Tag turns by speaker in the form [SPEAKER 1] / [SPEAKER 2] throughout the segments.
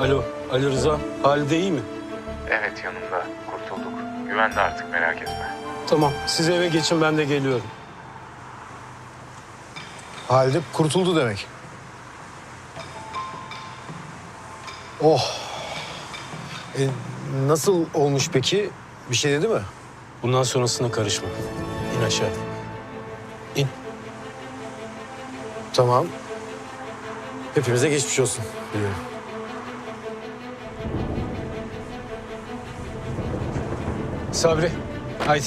[SPEAKER 1] Alo, Ali Rıza. Halide iyi mi?
[SPEAKER 2] Evet yanımda. Kurtulduk. Güvende artık merak etme.
[SPEAKER 1] Tamam, siz eve geçin ben de geliyorum.
[SPEAKER 3] Halide kurtuldu demek. Oh. E, nasıl olmuş peki? Bir şey dedi mi?
[SPEAKER 1] Bundan sonrasına karışma. İn aşağı. İn.
[SPEAKER 3] Tamam. Hepimize geçmiş olsun. Biliyorum.
[SPEAKER 1] Sabri, haydi.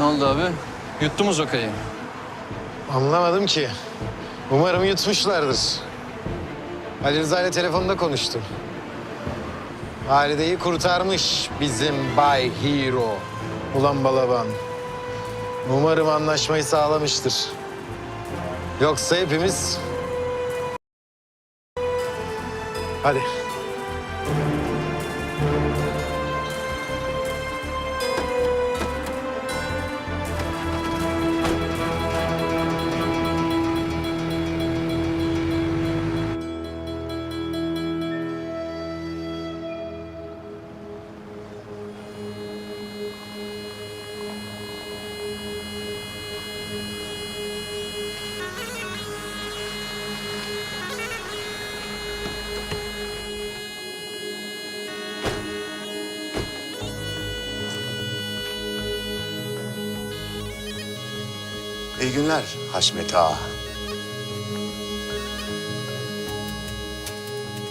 [SPEAKER 4] Ne oldu abi? Yuttu mu zokayı?
[SPEAKER 3] Anlamadım ki. Umarım yutmuşlardır. Ali Rıza ile telefonda konuştum. Halide'yi kurtarmış bizim Bay Hero. Ulan Balaban. Umarım anlaşmayı sağlamıştır. Yoksa hepimiz... Hadi.
[SPEAKER 5] İyi günler Haşmet Ağa.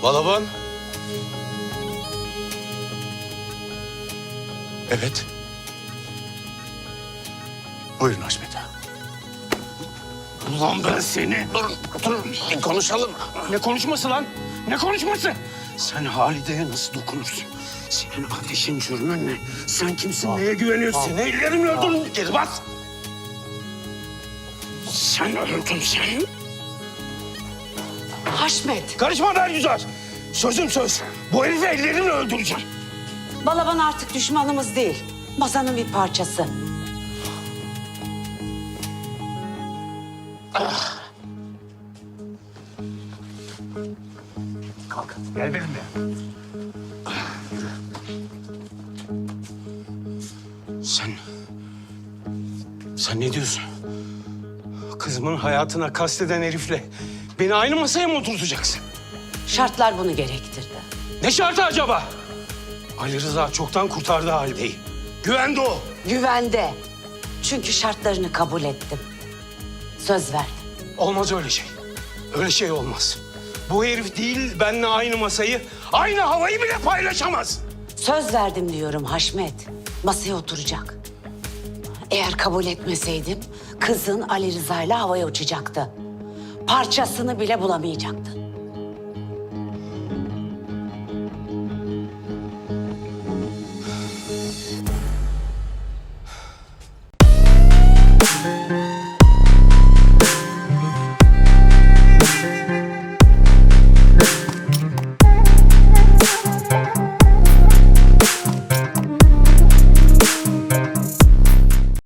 [SPEAKER 1] Balaban.
[SPEAKER 5] Evet. Buyurun Haşmet Ağa.
[SPEAKER 6] Ulan ben seni... Dur, dur. Konuşalım.
[SPEAKER 1] Ne konuşması lan? Ne konuşması?
[SPEAKER 6] Sen Halide'ye nasıl dokunursun? Senin ateşin cürmün ne? Sen kimsin, neye güveniyorsun? Seni ellerimle öldürdüm. Geri bas. Sen öldün sen.
[SPEAKER 7] Haşmet,
[SPEAKER 6] Karışma Bergüzar. Sözüm söz. Bu herifi ellerimle öldüreceğim.
[SPEAKER 7] Balaban artık düşmanımız değil. Masanın bir parçası.
[SPEAKER 6] Kalk, gel benimle.
[SPEAKER 1] Sen... Sen ne diyorsun? Kızımın hayatına kasteden herifle beni aynı masaya mı oturtacaksın?
[SPEAKER 7] Şartlar bunu gerektirdi.
[SPEAKER 1] Ne şartı acaba? Ali Rıza çoktan kurtardı Halide'yi. Güvende o.
[SPEAKER 7] Güvende. Çünkü şartlarını kabul ettim. Söz verdim.
[SPEAKER 1] Olmaz öyle şey. Öyle şey olmaz. Bu herif değil benimle aynı masayı, aynı havayı bile paylaşamaz.
[SPEAKER 7] Söz verdim diyorum Haşmet. Masaya oturacak. Eğer kabul etmeseydim Kızın Ali Rıza ile havaya uçacaktı. Parçasını bile bulamayacaktın. Thank you.